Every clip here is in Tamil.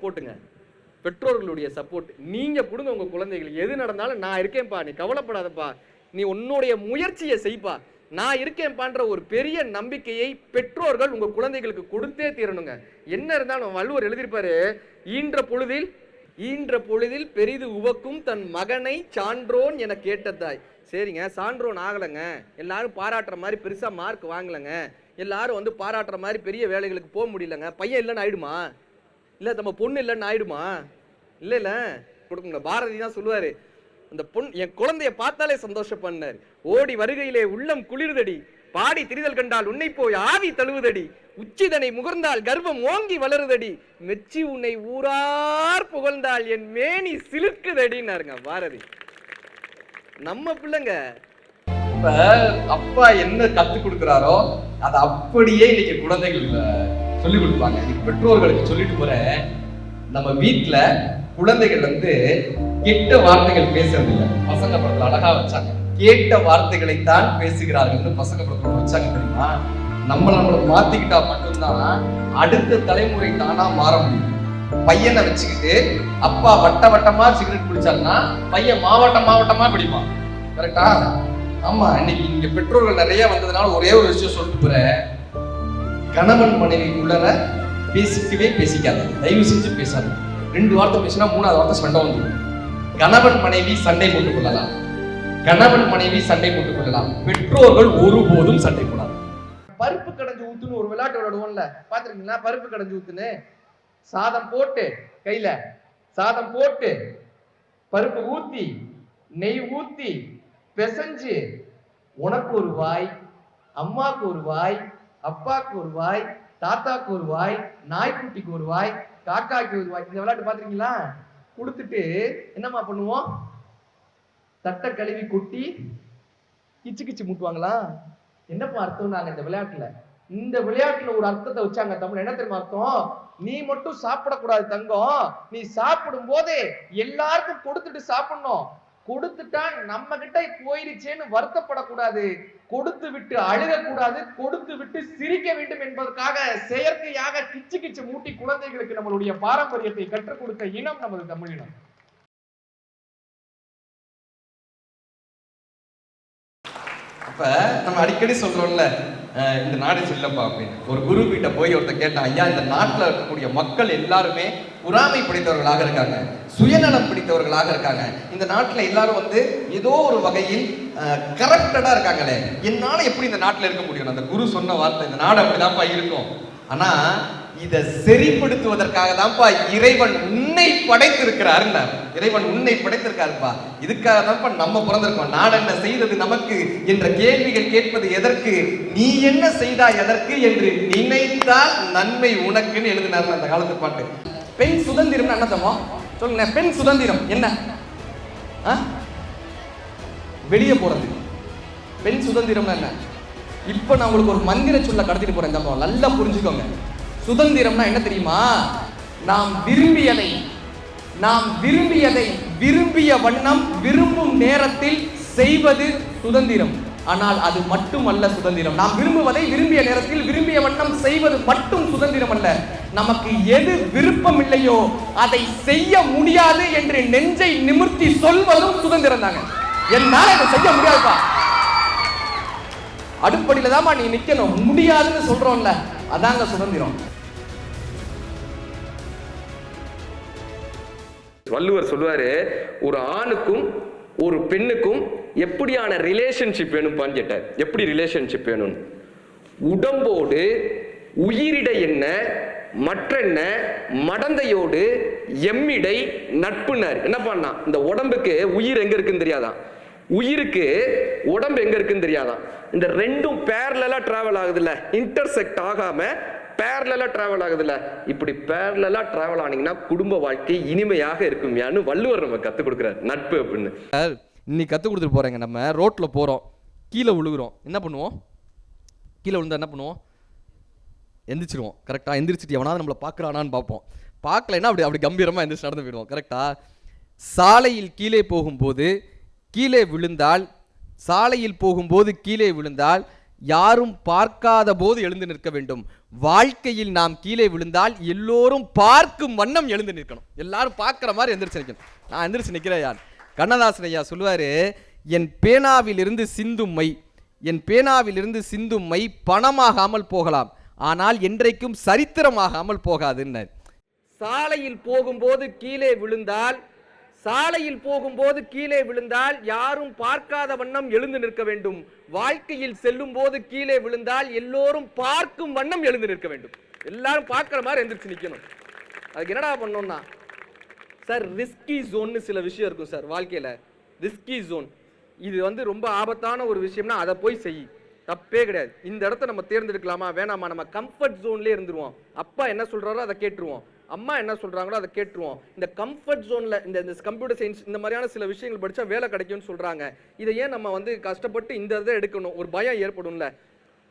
சப்போர்ட்டுங்க. பெற்றோர்களுடைய சப்போர்ட். நீங்கள் கொடுங்க உங்கள் குழந்தைகள் எது நடந்தாலும் நான் இருக்கேன்ப்பா நீ கவலைப்படாதப்பா. நீ உன்னுடைய முயற்சியை செய்ப்பா. நான் இருக்கேன்பான்ற ஒரு பெரிய நம்பிக்கையை பெற்றோர்கள் உங்கள் குழந்தைகளுக்கு கொடுத்தே தீரணுங்க. என்ன இருந்தாலும் வள்ளுவர் எழுதியிருப்பாரு ஈன்ற பொழுதில் ஈன்ற பொழுதில் பெரிது உவக்கும் தன் மகனை சான்றோன் என கேட்டதாய். சரிங்க சான்றோன் ஆகலைங்க. எல்லாரும் பாராட்டுற மாதிரி பெருசாக மார்க் வாங்கலைங்க. எல்லாரும் வந்து பாராட்டுற மாதிரி பெரிய வேலைகளுக்கு போக முடியலங்க. பையன் இல்லைன்னு ஆயிடுமா? இல்லை நம்ம பொண்ணு இல்லைன்னு ஆயிடுமா? இல்லை இல்லை. கொடுக்குங்க பாரதி தான் சொல்லுவாரு. அந்த பொன் என் குழந்தைய பார்த்தாலே சந்தோஷப்பண்ணார் ஓடி வருகையிலே உள்ளம் குளிர்தடி. பாடி திரிதல் கண்டால் உன்னை போய் ஆவி தழுவுதடி. உச்சிதனை முகர்ந்தால் கர்வம் ஓங்கி வளருதடி. மெச்சி உன்னை ஊரார் புகழ்ந்தால் என் மேனி சிலுக்குதடின்னாருங்க பாரதி. நம்ம பிள்ளைங்க இப்ப அப்பா என்ன கத்து கொடுக்குறாரோ அதை அப்படியே இன்னைக்கு குழந்தைகள் சொல்லி கொடுப்பாங்க. இன்னைக்கு பெற்றோர்களுக்கு சொல்லிட்டு போற நம்ம வீட்டுல குழந்தைகள் வந்து கெட்ட வார்த்தைகள் பேசுறது இல்ல பசங்க படத்துல அழகா வச்சாங்க. கேட்ட வார்த்தைகளை தான் பேசுகிறார்கள் பசங்க படத்துல வச்சாங்க தெரியுமா? நம்ம நம்மளை மாத்திக்கிட்டா மட்டும்தான் அடுத்த தலைமுறை தானா மாற முடியும். பையனை வச்சுக்கிட்டு அப்பா வட்ட வட்டமா சிகரெட் குடிச்சாருன்னா பையன் மாவட்டம் மாவட்டமா பிடிப்பான் கரெக்டா ஆமா இன்னைக்கு இங்க பெற்றோர்கள் நிறைய வந்ததுனால ஒரே ஒரு விஷயம் சொல்லிட்டு போறேன் கணவன் மனைவி உள்ளர பேசிக்கவே பேசிக்காது. தயவு செஞ்சு பேசாது. ரெண்டு வார்த்தை பேசினா மூணாவது வார்த்தை சண்டை வந்துடும் கணவன் மனைவி சண்டை போட்டுக் கொள்ளலாம். கணவன் மனைவி சண்டை போட்டுக் கொள்ளலாம். பெற்றோர்கள் ஒருபோதும் சண்டை போடாது. பருப்பு கடைஞ்சு ஊத்துன்னு ஒரு விளையாட்டு விளையாடுவோம்ல. பாத்துருக்கீங்களா பருப்பு கடைஞ்சு ஊத்துன்னு? சாதம் போட்டு கையில சாதம் போட்டு பருப்பு ஊத்தி நெய் ஊத்தி பிசைஞ்சு உனக்கு ஒரு வாய் அம்மாக்கு ஒரு வாய் அப்பாக்கு ஒரு வாய் தாத்தாக்கு ஒரு வாய் நாய்க்குட்டிக்கு ஒரு வாய் காக்காக்கு ஒரு வாய். இந்த விளையாட்டு பாத்துருக்கீங்களா கொடுத்துட்டு என்னம்மா பண்ணுவோம்? தட்டை கழுவி கொட்டி கிச்சு கிச்சு மூட்டுவாங்களா? என்னப்பா அர்த்தம் நாங்க இந்த விளையாட்டுல? இந்த விளையாட்டுல ஒரு அர்த்தத்தை வச்சாங்க தமிழ் என்ன தெரியுமா அர்த்தம்? நீ மட்டும் சாப்பிடக்கூடாது தங்கம். நீ சாப்பிடும் போதே எல்லாருக்கும் கொடுத்துட்டு சாப்பிடணும். கொடுத்துட்டா நம்ம கிட்ட போயிருச்சேன்னு வருத்தப்படக்கூடாது. கொடுத்து விட்டு அழுகக்கூடாது. கொடுத்து விட்டு சிரிக்க வேண்டும் என்பதற்காக செயற்கையாக கிச்சு கிச்சு மூட்டி குழந்தைகளுக்கு நம்மளுடைய பாரம்பரியத்தை கற்றுக் கொடுத்த இனம் நமது தமிழினம் அப்ப நம்ம அடிக்கடி சொல்றோம்ல இந்த நாடு செல்லப்பா அப்படின்னு. ஒரு குரு கிட்ட போய் ஒருத்தர் கேட்டான் ஐயா இந்த நாட்டுல இருக்கக்கூடிய மக்கள் எல்லாருமே பொறாமை படைத்தவர்களாக இருக்காங்க. சுயநலம் பிடித்தவர்களாக இருக்காங்க. இந்த நாட்டில் எல்லாரும் வந்து ஏதோ ஒரு வகையில் கரெக்டடா இருக்காங்களே. என்னால எப்படி இந்த நாட்டில் இருக்க முடியும்? அந்த குரு சொன்ன வார்த்தை இந்த நாடு அப்படிதான்ப்பா இருக்கும். ஆனா இதை சரிப்படுத்துவதற்காக தான்ப்பா இறைவன் உன்னை படைத்திருக்கிறாருன்னார். இறைவன் உன்னை படைத்திருக்காருப்பா. இதுக்காக தான்ப்பா நம்ம பிறந்திருக்கோம். நான் என்ன செய்தது நமக்கு என்ற கேள்விகள் கேட்பது எதற்கு? நீ என்ன செய்தா எதற்கு என்று நினைத்தால் நன்மை உனக்குன்னு எழுதினார் அந்த காலத்து பாட்டு. பெண் சுதந்திரம் என்ன தமோ சொல்லுங்க பெண் சுதந்திரம் என்ன? ஆ? வெளியே போறது. பெண் சுதந்திரம்னா என்ன? இப்போ நான் உங்களுக்கு ஒரு மந்திர சொல்ல கடத்திட்டு போறேன் தம்பா நல்லா புரிஞ்சுக்கோங்க. சுதந்திரம்னா என்ன தெரியுமா? நாம் விரும்பியதை நாம் விரும்பியதை விரும்பிய வண்ணம் விரும்பும் நேரத்தில் செய்வது சுதந்திரம். ஆனால் அது மட்டுமல்ல சுதந்திரம். நாம் விரும்புவதை விரும்பிய நேரத்தில் விரும்பிய வண்ணம் செய்வது மட்டும் சுதந்திரம் அல்ல நமக்கு எது விருப்பம் இல்லையோ அதை செய்ய முடியாது என்று நெஞ்சை நிமிர்த்தி சொல்வதும் சுதந்திரம் தாங்க என்னால அதை செய்ய முடியாதுப்பா. அடுப்படியில தான்ப்பா நீ நிக்கணும். முடியாதுன்னு சொல்றோம்ல அதாங்க சுதந்திரம். வள்ளுவர் சொல்லுவாரு ஒரு ஆணுக்கும் ஒரு பெண்ணுக்கும் எப்படியான ரிலேஷன்ஷிப் வேணும்பான்னு கேட்டார். எப்படி ரிலேஷன்ஷிப் வேணும் உடம்போடு உயிரிட என்ன மற்றென்ன மடந்தையோடு எம்மிடை நட்புனர் என்ன பண்ணா இந்த உடம்புக்கு உயிர் எங்க இருக்குன்னு தெரியாதான். உயிருக்கு உடம்பு எங்க இருக்குன்னு தெரியாதான். இந்த ரெண்டும் பேரலா டிராவல் ஆகுதுல்ல. இன்டர்செக்ட் ஆகாம பேரலா டிராவல் ஆகுதுல்ல. இப்படி பேரலா டிராவல் ஆனீங்கன்னா குடும்ப வாழ்க்கை இனிமையாக இருக்கும்யான்னு வள்ளுவர் நம்ம கத்துக் கொடுக்குறாரு. நட்பு அப்படின்னு. இன்னைக்கு கற்றுக் கொடுத்துட்டு போகிறேங்க நம்ம. ரோட்டில் போகிறோம் கீழே விழுகுறோம். என்ன பண்ணுவோம்? கீழே விழுந்தா என்ன பண்ணுவோம்? எந்திரிச்சிருவோம். கரெக்டாக எந்திரிச்சிட்டு எவனாவது நம்மளை பார்க்குறானான்னு பார்ப்போம். பார்க்கலைன்னா அப்படி அப்படி கம்பீரமாக எந்திரிச்சு நடந்து போயிடுவோம். கரெக்டாக சாலையில் கீழே போகும்போது கீழே விழுந்தால் சாலையில் போகும்போது கீழே விழுந்தால் யாரும் பார்க்காத போது எழுந்து நிற்க வேண்டும். வாழ்க்கையில் நாம் கீழே விழுந்தால் எல்லோரும் பார்க்கும் வண்ணம் எழுந்து நிற்கணும். எல்லாரும் பார்க்குற மாதிரி எந்திரிச்சு நிற்கணும் நான் எந்திரிச்சு நிற்கிறேன் யார்? கண்ணதாசன் ஐயா சொல்லுவார் என் பேனாவிலிருந்து சிந்தும் மை என் பேனாவிலிருந்து சிந்தும் மை பணமாகாமல் போகலாம். ஆனால் என்றைக்கும் சரித்திரமாகாமல் போகாதுன்னு சாலையில் போகும்போது கீழே விழுந்தால் சாலையில் போகும்போது கீழே விழுந்தால் யாரும் பார்க்காத வண்ணம் எழுந்து நிற்க வேண்டும். வாழ்க்கையில் செல்லும் போது கீழே விழுந்தால் எல்லோரும் பார்க்கும் வண்ணம் எழுந்து நிற்க வேண்டும். எல்லாரும் பார்க்குற மாதிரி எந்திரிச்சு நிற்கணும் அதுக்கு என்னடா பண்ணோம்னா சார் ரிஸ்கி ஜோன்னு சில விஷயம் இருக்கும் சார் வாழ்க்கையில். ரிஸ்கி ஜோன் இது வந்து ரொம்ப ஆபத்தான ஒரு விஷயம்னா அதை போய் செய். தப்பே கிடையாது. இந்த இடத்த நம்ம தேர்ந்தெடுக்கலாமா வேணாமா? நம்ம கம்ஃபர்ட் ஜோன்லேயே இருந்துருவோம். அப்பா என்ன சொல்கிறாரோ அதை கேட்டுருவோம். அம்மா என்ன சொல்கிறாங்களோ அதை கேட்டுருவோம். இந்த கம்ஃபர்ட் ஜோனில் இந்த இந்த கம்ப்யூட்டர் சயின்ஸ் இந்த மாதிரியான சில விஷயங்கள் படித்தா வேலை கிடைக்கும்னு சொல்கிறாங்க இதை ஏன் நம்ம வந்து கஷ்டப்பட்டு இந்த இதை எடுக்கணும்? ஒரு பயம் ஏற்படும்ல.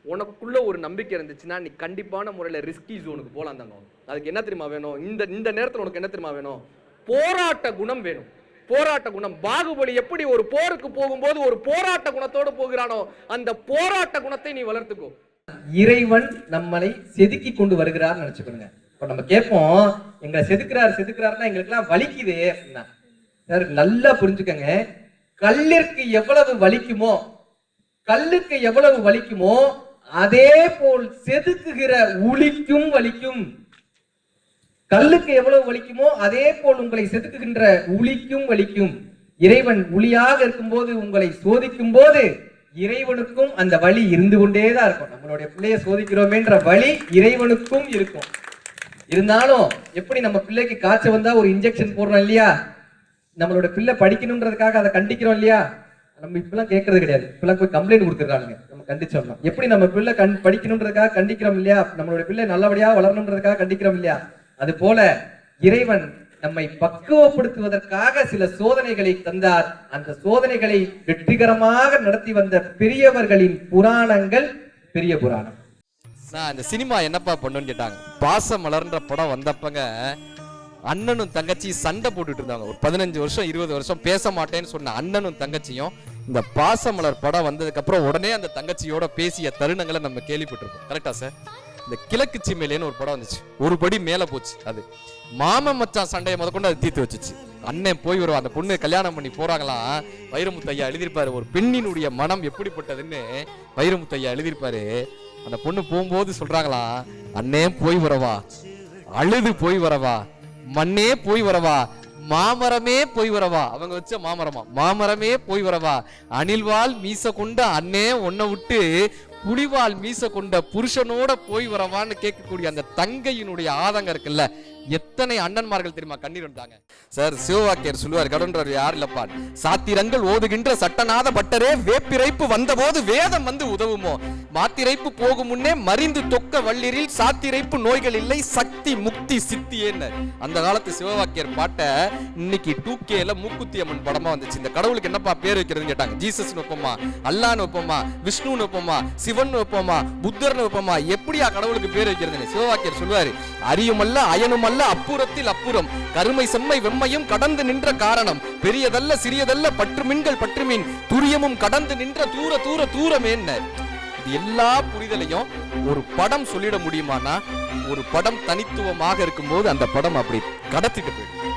உனக்குள்ள ஒரு நம்பிக்கை இருந்துச்சுன்னா நீ கண்டிப்பான முறையில் ரிஸ்கி ஜோனுக்கு போலாம் தாங்க அதுக்கு என்ன தெரியுமா வேணும்? இந்த இந்த நேரத்தில் உனக்கு என்ன தெரியுமா வேணும்? போராட்ட குணம் வேணும். போராட்ட குணம். பாகுபலி எப்படி ஒரு போருக்கு போகும்போது ஒரு போராட்ட குணத்தோடு போகிறானோ அந்த போராட்ட குணத்தை நீ வளர்த்துக்கோ. இறைவன் நம்மளை செதுக்கி கொண்டு வருகிறார் நினைச்சுக்கோங்க. இப்ப நம்ம கேட்போம் எங்களை செதுக்கிறார் செதுக்குறாருன்னா எங்களுக்கு எல்லாம் வலிக்குது அப்படின்னா. சார் நல்லா புரிஞ்சுக்கங்க. கல்லிற்கு எவ்வளவு வலிக்குமோ கல்லுக்கு எவ்வளவு வலிக்குமோ அதே போல் செதுக்குகிற உளிக்கும் வலிக்கும் கல்லுக்கு எவ்வளவு வலிக்குமோ அதே போல் உங்களை செதுக்குகின்ற உளிக்கும் வலிக்கும். இறைவன் உளியாக இருக்கும்போது உங்களை சோதிக்கும் போது இறைவனுக்கும் அந்த வலி இருந்து கொண்டேதான் இருக்கும். நம்மளுடைய பிள்ளைய சோதிக்கிறோமேன்ற வலி இறைவனுக்கும் இருக்கும். இருந்தாலும் எப்படி நம்ம பிள்ளைக்கு காய்ச்சல் வந்தா ஒரு இன்ஜெக்ஷன் போடுறோம் இல்லையா? நம்மளோட பிள்ளை படிக்கணுன்றதுக்காக அதை கண்டிக்கிறோம் இல்லையா? நம்ம இப்பெல்லாம் கேட்கறது கிடையாது. இப்பெல்லாம் போய் கம்ப்ளைண்ட் கொடுத்துருக்காங்க நம்ம கண்டிச்சோம்னா. எப்படி நம்ம பிள்ளை கண் படிக்கணுன்றதுக்காக கண்டிக்கிறோம் இல்லையா? நம்மளோட பிள்ளை நல்லபடியா வளரணுன்றதுக்காக கண்டிக்கிறோம் இல்லையா? அது போல இறைவன் நம்மை பக்குவப்படுத்துவதற்காக சில சோதனைகளை தந்தார். அந்த சோதனைகளை வெற்றிகரமாக நடத்தி வந்த பெரியவர்களின் புராணங்கள் பெரிய புராணம். நான் இந்த சினிமா என்னப்பா பண்ணுன்னு கேட்டாங்க. பாசமலர்ன்ற படம் வந்தப்பங்க அண்ணனும் தங்கச்சி சண்டை போட்டுட்டு இருந்தாங்க. ஒரு பதினஞ்சு வருஷம் இருபது வருஷம் பேச மாட்டேன்னு சொன்ன அண்ணனும் தங்கச்சியும் இந்த பாசமலர் படம் வந்ததுக்கு அப்புறம் உடனே அந்த தங்கச்சியோட பேசிய தருணங்களை நம்ம கேள்விப்பட்டிருக்கோம். கரெக்டா சார் இந்த கிழக்கு சிமையிலேன்னு ஒரு படம் வந்துச்சு. ஒரு படி மேல போச்சு அது. மாமன் மச்சான் சண்டையை முதற்கொண்டு அது தீர்த்து வச்சுச்சு. அண்ணன் போய் வருவா அந்த பொண்ணு கல்யாணம் பண்ணி போறாங்களாம் வைரமுத்து ஐயா எழுதியிருப்பாரு. ஒரு பெண்ணினுடைய மனம் எப்படிப்பட்டதுன்னு வைரமுத்து ஐயா எழுதியிருப்பாரு. அந்த பொண்ணு போகும்போது சொல்றாங்களாம் அண்ணே போய் வரவா. அழுது போய் வரவா. மண்ணே போய் வரவா. மாமரமே போய் வரவா. அவங்க வச்ச மாமரமா. மாமரமே போய் வரவா. அணில்வால் மீச கொண்ட அண்ணே உன்னை விட்டு குழிவால் மீச கொண்ட புருஷனோட போய் வரவான்னு கேட்கக்கூடிய அந்த தங்கையினுடைய ஆதங்கம் இருக்குல்ல எத்தனை அண்ணன்மார்கள் தெரியுமா கண்ணீர் வந்தாங்க சார் சிவவாக்கியர் சொல்லுவார் கடன்றார் யார் இல்லப்பா? சாத்திரங்கள் ஓதுகின்ற சட்டநாத பட்டரே வேப்பிரைப்பு வந்தபோது வேதம் வந்து உதவுமோ? மாத்திரைப்பு போகும் முன்னே மறிந்து தொக்க வள்ளிரில் சாத்திரைப்பு நோய்கள் இல்லை சக்தி முக்தி சித்தியேன்னு. அந்த காலத்து சிவவாக்கியர் பாட்டை இன்னைக்கு டூ கேல மூக்குத்தி அம்மன் படமா வந்துச்சு. இந்த கடவுளுக்கு என்னப்பா பேர் வைக்கிறதுன்னு கேட்டாங்க. ஜீசஸ் வைப்போமா அல்லான்னு வைப்போமா விஷ்ணுன்னு வைப்போமா சிவன் வைப்போமா புத்தர்னு வைப்போமா எப்படியா கடவுளுக்கு பேர் வைக்கிறது சிவவாக்கியர் சொல்லுவாரு? அரியுமல்ல அயனுமல்ல அப்புறத்தில் அப்புறம். கருமை செம்மை வெம்மையும் கடந்து நின்ற காரணம். பெரியதல்ல சிறியதல்ல பற்று மீன்கள் பற்று மீன். துரியமும் கடந்து நின்ற தூர தூர தூரம் என்ன? இது எல்லா புரிதலையும் ஒரு படம் சொல்லிட முடியுமானா? ஒரு படம் தனித்துவமாக இருக்கும்போது அந்த படம் அப்படி கடத்திட்டு போயிடும்.